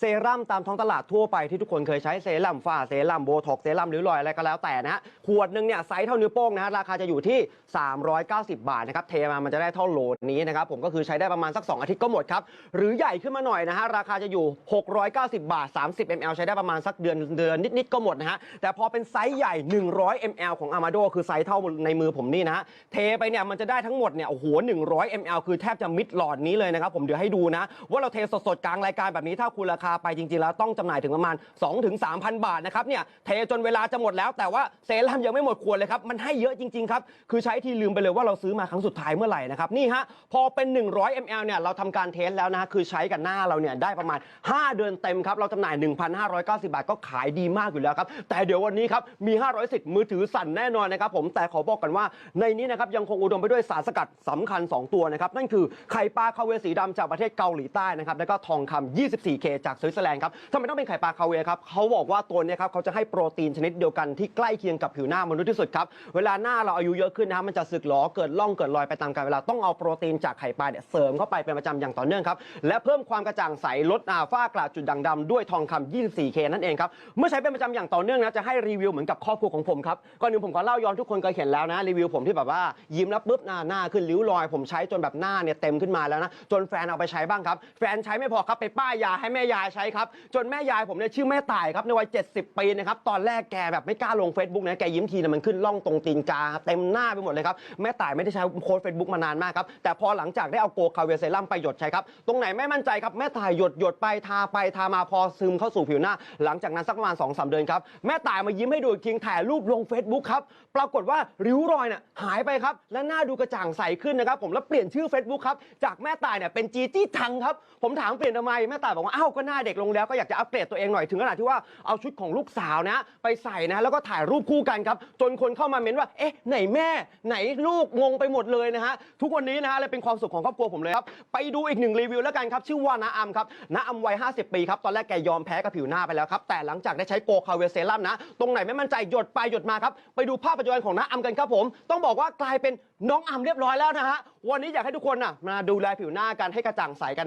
เซรั่มตามท้องตลาดทั่วไปที่ทุกคนเคยใช้เซรั่มฝ้าเซรั่มโบท็อกเซรั่มหรือรอยอะไรก็แล้วแต่นะฮะขวดหนึ่งเนี่ยไซส์เท่านิ้วโป้งนะฮะราคาจะอยู่ที่ 390 บาทนะครับเทมามันจะได้เท่าโหลนี้นะครับผมก็คือใช้ได้ประมาณสัก 2 อาทิตย์ก็หมดครับหรือใหญ่ขึ้นมาหน่อยนะฮะราคาจะอยู่ 690 บาท 30 ml ใช้ได้ประมาณสักเดือนเดือนนิดๆก็หมดนะฮะแต่พอเป็นไซส์ใหญ่ 100 ml ของ Amado คือไซส์เท่าในมือผมนี่นะฮะเทไปเนี่ยมันจะได้ทั้งหมดเนี่ยโอ้โห100 ml คือแทบจะมิดหลอดนี้เลยนะครับผมเดี๋ยวให้ดูนะว่าเราเทสดๆกลางรายการแบบนี้ถ้าคูณราคาไปจริงๆ แล้วต้องจำหน่ายถึงประมาณ 2-3,000 บาทนะครับเนี่ยเทจนเวลาจะหมดแล้วแต่ว่าเซรั่มยังไม่หมดขวดเลยครับมันให้เยอะจริงๆครับคือใช้ทีลืมไปเลยว่าเราซื้อมาครั้งสุดท้ายเมื่อไหร่นะครับนี่ฮะพอเป็น 100 ml เนี่ยเราทำการเทสแล้วนะฮะคือใช้กับหน้าเราเนี่ยได้ประมาณ 5 เดือนเต็มครับเราจำหน่าย 1,590 บาทก็ขายดีมากอยู่แล้วครับแต่เดี๋ยววันนี้ครับมี 500สิทธิ์มือถือสั่นแน่นอนนะครับผมแต่ขอบอกกันว่าในนี้นะครับยังคงอุดมไปด้วยสารสกัดสำคัญ 2 ตัวนะครับนั่นคือไข่ปลาคาเวสีดำจากประเทศเกาหลีใต้นะครับแล้วก็ทองคำ 24K จากสวิตเซอร์แลนด์ครับทำไมต้องเป็นไข่ปลาคาเวครับเขาบอกว่าตัวเนี้ครับเขาจะให้โปรตีนชนิดเดียวกันที่ใกล้เคียงกับผิวหน้ามนุษย์ที่สุดครับเวลาหน้าเราอายุเยอะขึ้นนะครับมันจะสึกหรอเกิดร่องเกิดรอยไปตามกาลเวลาต้องเอาโปรตีนจากไข่ปลาเนี่ยเสริมเข้าไปเป็นประจำอย่างต่อเนื่องครับและเพิ่มความกระจ่างใสลดอาฝ้ากระจุดด่างดำด้วยทองคำ 24K นั่นเองครับเมื่อใช้เป็นประจำอย่างต่อเนื่องนะจะให้รีวิวเหมือนกับครอบครัวของผมครับก่อนอื่นผมขอเล่าย้อนทุกคนเคยเห็นแล้วนะรีวิวผมที่แบบว่ายิ้มแล้วปุ๊บหน้าหน้าขึ้นริ้วรอย ผมใช้จนแบบหน้าเนี่ยเต็มขึ้นมาแล้วนะจนแฟนเอาไปใช้บ้างครับแฟนใช้ไม่พอครับไปป้ายยาให้แม่ยายใช้ครับ จนแม่ยายผมเนี่ยชื่อแม่ตายครับในวัย 70 ปีนะครับ ตอนแรกแกแบบไม่กล้าลง Facebook นะแกยิ้มทีนะมันขึ้นล่องตรงตีนกาเต็มหน้าไปหมดเลยครับ แม่ตายไม่ได้ใช้โค้ด Facebook มานานมากครับ แต่พอหลังจากได้เอาโกคาเวเซรั่มไปหยดใช้ครับ ตรงไหนไม่มั่นใจครับ แม่ตายหยดหยดไปทาไปทามาพอซึมเข้าสู่ผิวหน้า หลังจากนั้นสักประมาณ2อสเดือนครับแม่ตายมายิ้มให้ดูอีกทีถ่ายรูปลง Facebook ครับปรากฏว่าริ้วรอยเนี่ยหายไปครับและหน้าดูกระจ่างใสขึ้นนะครับผมแล้วเปลี่ยนชื่อ Facebook ครับจากแม่ตายเนี่ยเป็นจีจี้ทังครับผมถามเปลี่ยนทำไมแม่ตายบอกว่าอ้าวก็หน้าเด็กลงแล้วก็อยากจะอัปเกรดตัวเองหน่อยถึงขนาดที่ว่าเอาชุดของลูกสาวนะ ไปใส่นะแล้วก็ถ่ายรูปคู่กันครับ จนคนเข้ามาเม้นว่า เอ๊ะ ไหนแม่ ไหนลูกงงไปหมดเลยนะฮะทุกวันนี้นะฮะเลยเป็นความสุขของครอบครัวผมเลยครับไปดูอีกหนึ่งรีวิวแล้วกันครับชื่อว่าน้าอัมครับน้าอัมวัย50 ปีครับตอนแรกแกยอมแพ้กับผิวหน้าไปแล้วครับแต่หลังจากได้ใช้โกคาเวเซรั่มนะตรงไหนไม่มั่นใจหยดไปหยดมาครับไปดูภาพปัจจุบันของน้าอัมกันครับผมต้องบอกว่ากลายเป็นน้องอัมเรียบร้อยแล้วนะฮะวันนี้อยากให้ทุกคนน่ะมาดูแลผิวหน้ากันให้กระจ่างใสกันนะ